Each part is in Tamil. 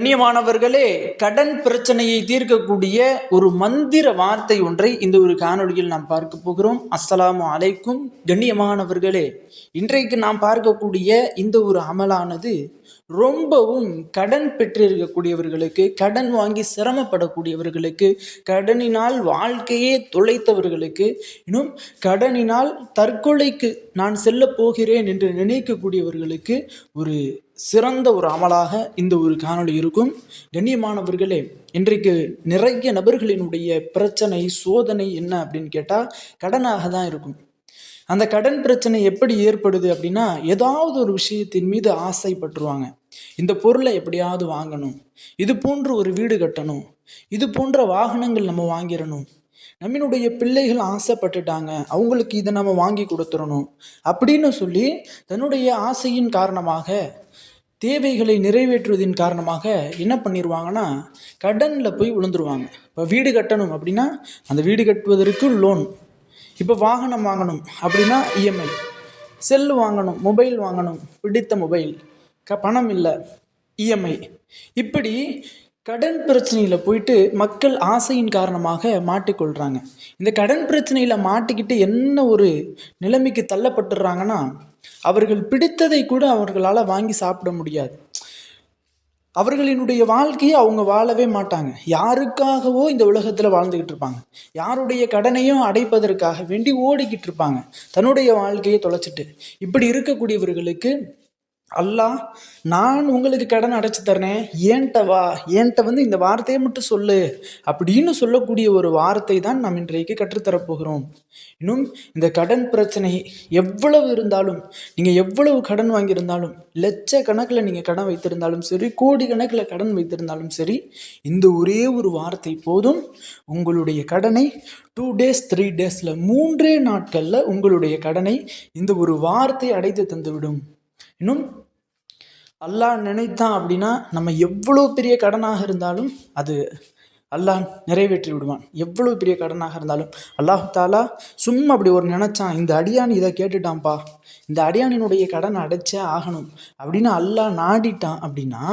கண்ணியமானவர்களே கடன் பிரச்சனையை தீர்க்கக்கூடிய ஒரு மந்திர வார்த்தை ஒன்றை இந்த ஒரு காணொளியில் நாம் பார்க்க போகிறோம். அஸ்ஸலாமு அலைக்கும். கண்ணியமானவர்களே இன்றைக்கு நாம் பார்க்கக்கூடிய இந்த ஒரு அமலானது ரொம்பவும் கடன் பெற்றிருக்கக்கூடியவர்களுக்கு கடன் வாங்கி சிரமப்படக்கூடியவர்களுக்கு கடனினால் வாழ்க்கையே தொலைத்தவர்களுக்கு இன்னும் கடனினால் தற்கொலைக்கு நான் செல்ல போகிறேன் என்று நினைக்கக்கூடியவர்களுக்கு ஒரு சிறந்த ஒரு அமலாக இந்த ஒரு காணொளி இருக்கும். கண்ணியமானவர்களே இன்றைக்கு நிறைய நபர்களினுடைய பிரச்சனை சோதனை என்ன அப்படின்னு கேட்டால் கடனாக தான் இருக்கும். அந்த கடன் பிரச்சனை எப்படி ஏற்படுது அப்படின்னா ஏதாவது ஒரு விஷயத்தின் மீது ஆசைப்பட்டுருவாங்க. இந்த பொருளை எப்படியாவது வாங்கணும். இது போன்ற ஒரு வீடு கட்டணும். இது போன்ற வாகனங்கள் நம்ம வாங்கிடணும். நம்மளுடைய பிள்ளைகள் ஆசைப்பட்டுட்டாங்க. அவங்களுக்கு இதை நம்ம வாங்கி கொடுத்துடணும் அப்படின்னு சொல்லி தன்னுடைய ஆசையின் காரணமாக தேவைகளை நிறைவேற்றுவதின் காரணமாக என்ன பண்ணிடுவாங்கன்னா கடனில் போய் விழுந்துருவாங்க இப்போ வீடு கட்டணும் அப்படின்னா அந்த வீடு கட்டுவதற்கு லோன் இப்போ வாகனம் வாங்கணும் அப்படின்னா இஎம்ஐ செல்லு வாங்கணும் மொபைல் வாங்கணும் பிடித்த மொபைல் க பணம் இல்லை இஎம்ஐ இப்படி கடன் பிரச்சனையில் போயிட்டு மக்கள் ஆசையின் காரணமாக மாட்டிக்கொள்கிறாங்க இந்த கடன் பிரச்சனையில் மாட்டிக்கிட்டு என்ன ஒரு நிலைமைக்கு தள்ளப்பட்டுடுறாங்கன்னா அவர்கள் பிடித்ததை கூட அவர்களால் வாங்கி சாப்பிட முடியாது. அவர்களினுடைய வாழ்க்கையை அவங்க வாழவே மாட்டாங்க. யாருக்காகவோ இந்த உலகத்தில் வாழ்ந்துக்கிட்டு இருப்பாங்க. யாருடைய கடனையும் அடைப்பதற்காக வேண்டி ஓடிக்கிட்டு இருப்பாங்க. தன்னுடைய வாழ்க்கையை தொலைச்சிட்டு. இப்படி இருக்கக்கூடியவர்களுக்கு அல்லாஹ் நான் உங்களுக்கு கடன் அடைச்சி தரேன் ஏன்ட்ட வா ஏன்ட்ட வந்து இந்த வார்த்தையை மட்டும் சொல்லு. அப்படின்னு சொல்லக்கூடிய ஒரு வார்த்தை தான் நாம் இன்றைக்கு கற்றுத்தரப்போகிறோம். இன்னும் இந்த கடன் பிரச்சனை எவ்வளவு இருந்தாலும் நீங்கள் எவ்வளவு கடன் வாங்கியிருந்தாலும் லட்ச கணக்கில் நீங்கள் கடன் வைத்திருந்தாலும் சரி கோடி கணக்கில் கடன் வைத்திருந்தாலும் சரி இந்த ஒரே ஒரு வார்த்தை போதும். உங்களுடைய கடனை டூ டேஸ் த்ரீ டேஸில் மூன்றே நாட்களில் உங்களுடைய கடனை இந்த ஒரு வார்த்தை அடைத்து தந்துவிடும். இன்னும் அல்லாஹ் நினைத்தான் அப்படின்னா நம்ம எவ்வளோ பெரிய கடனாக இருந்தாலும் அது அல்லாஹ் நிறைவேற்றி விடுவான். எவ்வளோ பெரிய கடனாக இருந்தாலும். அல்லாஹு தாலா சும்மா அப்படி ஒரு நினச்சான் இந்த அடியான் இதை கேட்டுட்டான்ப்பா. இந்த அடியானினுடைய கடன் அடைச்சே ஆகணும். அப்படின்னு அல்லாஹ் நாடிட்டான் அப்படின்னா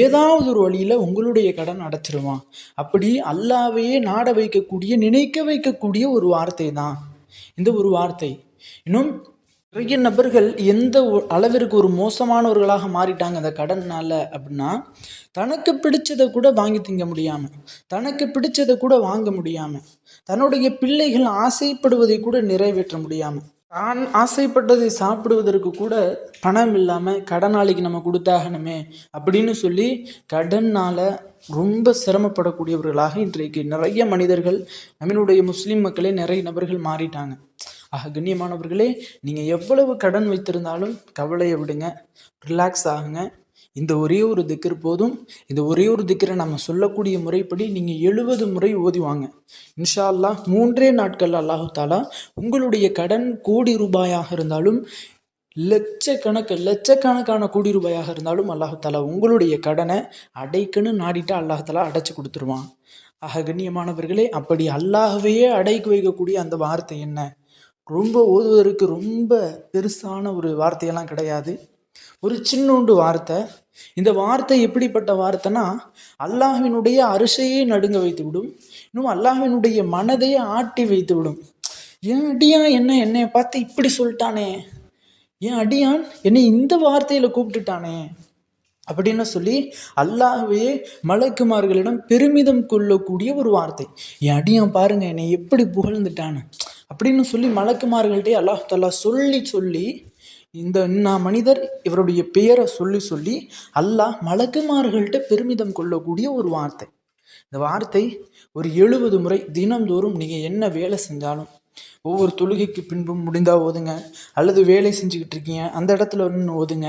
ஏதாவது ஒரு வழியில் உங்களுடைய கடன் அடைச்சிருவான். அப்படி அல்லாவையே நாட வைக்கக்கூடிய நினைக்க வைக்கக்கூடிய ஒரு வார்த்தை தான். இந்த ஒரு வார்த்தை. இன்னும் நிறைய நபர்கள் எந்த ஒ- அளவிற்கு ஒரு மோசமானவர்களாக மாறிட்டாங்க அந்த கடனால் அப்படின்னா தனக்கு பிடிச்சதை கூட வாங்கி திங்க முடியாமல் தனக்கு பிடிச்சதை கூட வாங்க முடியாமல் தன்னுடைய பிள்ளைகள் ஆசைப்படுவதை கூட நிறைவேற்ற முடியாமல் தான் ஆசைப்பட்டதை சாப்பிடுவதற்கு கூட பணம் இல்லாமல் கடனாளிக்கு நம்ம கொடுத்தாகணுமே அப்படின்னு சொல்லி கடனால் ரொம்ப சிரமப்படக்கூடியவர்களாக இன்றைக்கு நிறைய மனிதர்கள் நம்மளுடைய முஸ்லீம் மக்களே நிறைய நபர்கள் மாறிட்டாங்க. ஆக கண்ணியமானவர்களே நீங்கள் எவ்வளவு கடன் வைத்திருந்தாலும் கவலையை விடுங்க ரிலாக்ஸ் ஆகுங்க. இந்த ஒரே ஒரு திக்கர் போதும். இந்த ஒரே ஒரு திக்கரை நம்ம சொல்லக்கூடிய முறைப்படி நீங்கள் எழுபது முறை ஓதிவாங்க இன்ஷா அல்லாஹ் மூன்றே நாட்கள் அல்லாஹு தாலா உங்களுடைய கடன் கோடி ரூபாயாக இருந்தாலும் லட்சக்கணக்கு லட்சக்கணக்கான கோடி ரூபாயாக இருந்தாலும் அல்லாஹாலா உங்களுடைய கடனை அடைக்குன்னு நாடிட்டு அல்லாஹாலா அடைச்சி கொடுத்துருவான். ஆக கண்ணியமானவர்களே அப்படி அல்லாஹவையே அடைக்கு வைக்கக்கூடிய அந்த வார்த்தை என்ன? ரொம்ப ஓதுவதற்கு ரொம்ப பெருசான ஒரு வார்த்தையெல்லாம் கிடையாது. ஒரு சின்னோண்டு வார்த்தை. இந்த வார்த்தை எப்படிப்பட்ட வார்த்தைனா அல்லாஹினுடைய அரிசையே நடுங்க வைத்து விடும் இன்னும் அல்லாஹினுடைய மனதையே ஆட்டி வைத்து விடும் ஏன் அடியான் என்ன என்னை பார்த்து இப்படி சொல்லிட்டானே? ஏன் அடியான் என்னை இந்த வார்த்தையில் கூப்பிட்டுட்டானே? அப்படின்னு சொல்லி அல்லாஹ்வே மலக்குமார்களிடம் பெருமிதம் கொள்ளக்கூடிய ஒரு வார்த்தை. என் அடியான் பாருங்க என்னை எப்படி புகழ்ந்துட்டானு? அப்படின்னு சொல்லி மலக்குமார்கள்ட்டே அல்லாஹ் தஆலா சொல்லி சொல்லி இந்த இன்னா மனிதர் இவருடைய பெயரை சொல்லி சொல்லி அல்லாஹ் மலக்குமார்கள்ட்ட பெருமிதம் கொள்ளக்கூடிய ஒரு வார்த்தை. இந்த வார்த்தை ஒரு எழுபது முறை தினந்தோறும் நீங்கள் என்ன வேலை செஞ்சாலும் ஒவ்வொரு தொழுகைக்கு பின்பும் முடிந்தால் ஓதுங்க. அல்லது வேலை செஞ்சுக்கிட்டு இருக்கீங்க அந்த இடத்துல நின்று ஓதுங்க.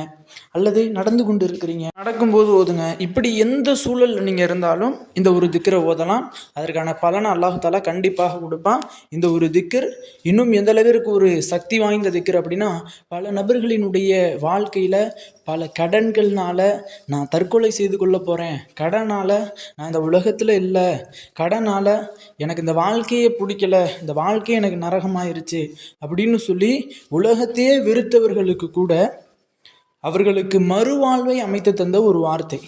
அல்லது நடந்து கொண்டு இருக்கிறீங்க நடக்கும்போது ஓதுங்க. இப்படி எந்த சூழலில் நீங்கள் இருந்தாலும் இந்த ஒரு திக்கரை ஓதலாம். அதற்கான பலனை அல்லாஹால கண்டிப்பாக கொடுப்பான். இந்த ஒரு திக்கர் இன்னும் எந்த அளவிற்கு ஒரு சக்தி வாய்ந்த திக்கர் அப்படின்னா பல நபர்களினுடைய வாழ்க்கையில் பல கடன்கள்னால நான் தற்கொலை செய்து கொள்ள போகிறேன் கடனால் நான் இந்த உலகத்தில் இல்லை. கடனால் எனக்கு இந்த வாழ்க்கையே பிடிக்கல. இந்த வாழ்க்கையை எனக்கு நரகமாயிருச்சு அப்படின்னு சொல்லி உலகத்தையே வெறுத்தவர்களுக்கு கூட அவர்களுக்கு மறுவாழ்வை அமைத்து தந்த ஒரு வார்த்தை.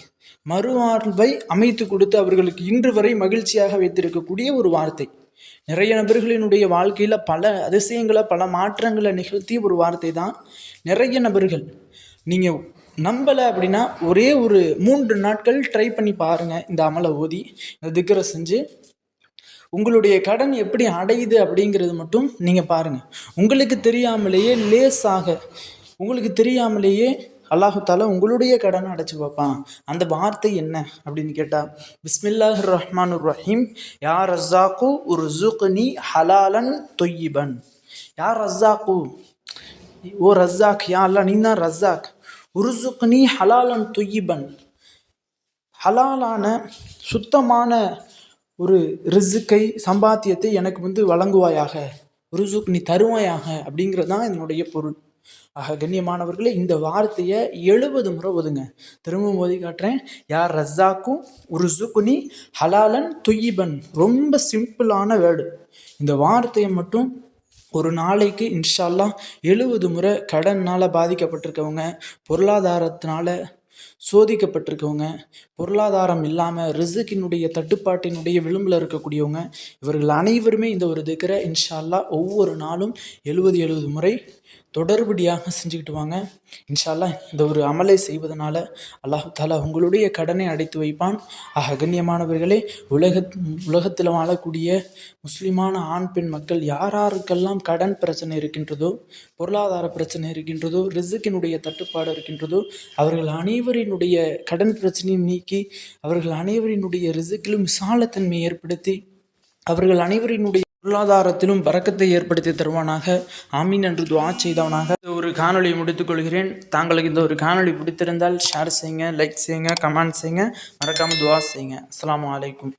மறுவாழ்வை அமைத்து கொடுத்து அவர்களுக்கு இன்று வரை மகிழ்ச்சியாக வைத்திருக்கக்கூடிய ஒரு வார்த்தை. நிறைய நபர்களினுடைய வாழ்க்கையில் பல அதிசயங்களை பல மாற்றங்களை நிகழ்த்திய ஒரு வார்த்தை தான் நிறைய நபர்கள். நீங்கள் நம்பலை அப்படின்னா ஒரே ஒரு மூன்று நாட்கள் ட்ரை பண்ணி பாருங்கள் இந்த அமலை ஓதி இந்த திக்கரை செஞ்சு உங்களுடைய கடன் எப்படி அடையுது அப்படிங்கிறது மட்டும் நீங்கள் பாருங்கள் உங்களுக்கு தெரியாமலேயே லேஸாக உங்களுக்கு தெரியாமலேயே அல்லாஹுத்தால உங்களுடைய கடனை அடைச்சி பார்ப்பான். அந்த வார்த்தை என்ன அப்படின்னு கேட்டால் பிஸ்மில்லாஹ் ரஹ்மான் ரஹீம் யா ரஸ்ஸாக்கு ஒரு ஜூக்னி ஹலாலன் தொய்யிபன். யா ரஸ்ஸாக்கு ஓ ரஸ்ஸாக் யா அல்லா நீ தான் ரஸ்ஸாக். உருசுக்னி ஹலாலன் தொய்யிபன். ஹலாலான சுத்தமான ஒரு ரிசுக்கை சம்பாத்தியத்தை எனக்கு வந்து வழங்குவாயாக. ருசுக் நீ தருவாயாக அப்படிங்கிறது தான் இதனுடைய பொருள். ஆக கண்ணியமானவர்களே இந்த வார்த்தையை எழுபது முறை ஒதுங்க. திரும்பவும் ஓதி காட்டுறேன். யார் ரஸ்ஸாக்கும் உருசுக்குனி ஹலாலன் துய்யிபன். ரொம்ப சிம்பிளான வேர்டு. இந்த வார்த்தையை மட்டும் ஒரு நாளைக்கு இன்ஷால்லா எழுபது முறை கடனால் பாதிக்கப்பட்டிருக்கவங்க பொருளாதாரத்தினால சோதிக்கப்பட்டிருக்கவங்க பொருளாதாரம் இல்லாமல் ரிசுக்கினுடைய தட்டுப்பாட்டினுடைய விளிம்பில் இருக்கக்கூடியவங்க இவர்கள் அனைவருமே இந்த ஒரு திக்கரை இன்ஷால்லா ஒவ்வொரு நாளும் எழுபது எழுபது முறை தொடர்படியாக செஞ்சுக்கிட்டு வாங்க. இன்ஷால்லா இந்த ஒரு அமலை செய்வதனால அல்லாஹு தாலா உங்களுடைய கடனை அடைத்து வைப்பான். ஆக கண்ணியமானவர்களே உலக உலகத்தில் வாழக்கூடிய முஸ்லிமான ஆண் பெண் மக்கள் யார் யாருக்கெல்லாம் கடன் பிரச்சனை இருக்கின்றதோ பொருளாதார பிரச்சனை இருக்கின்றதோ ரிசுக்கினுடைய தட்டுப்பாடு இருக்கின்றதோ அவர்கள் அனைவரும் அனைவரினுடைய கடன் பிரச்சனையும் நீக்கி அவர்கள் அனைவரினுடைய ரிசுக்கிலும் விசாலத்தன்மை ஏற்படுத்தி அவர்கள் அனைவரினுடைய பொருளாதாரத்திலும் பறக்கத்தை ஏற்படுத்தி தருவானாக. ஆமீன் என்று துவா செய்தவனாக. இந்த ஒரு காணொளியை முடித்துக்கொள்கிறேன் தாங்களுக்கு இந்த ஒரு காணொலி பிடித்திருந்தால் ஷேர் செய்யுங்க லைக் செய்யுங்க கமெண்ட் செய்யுங்க. மறக்காமல் துவா செய்யுங்க. அஸ்லாம் வலைக்கும்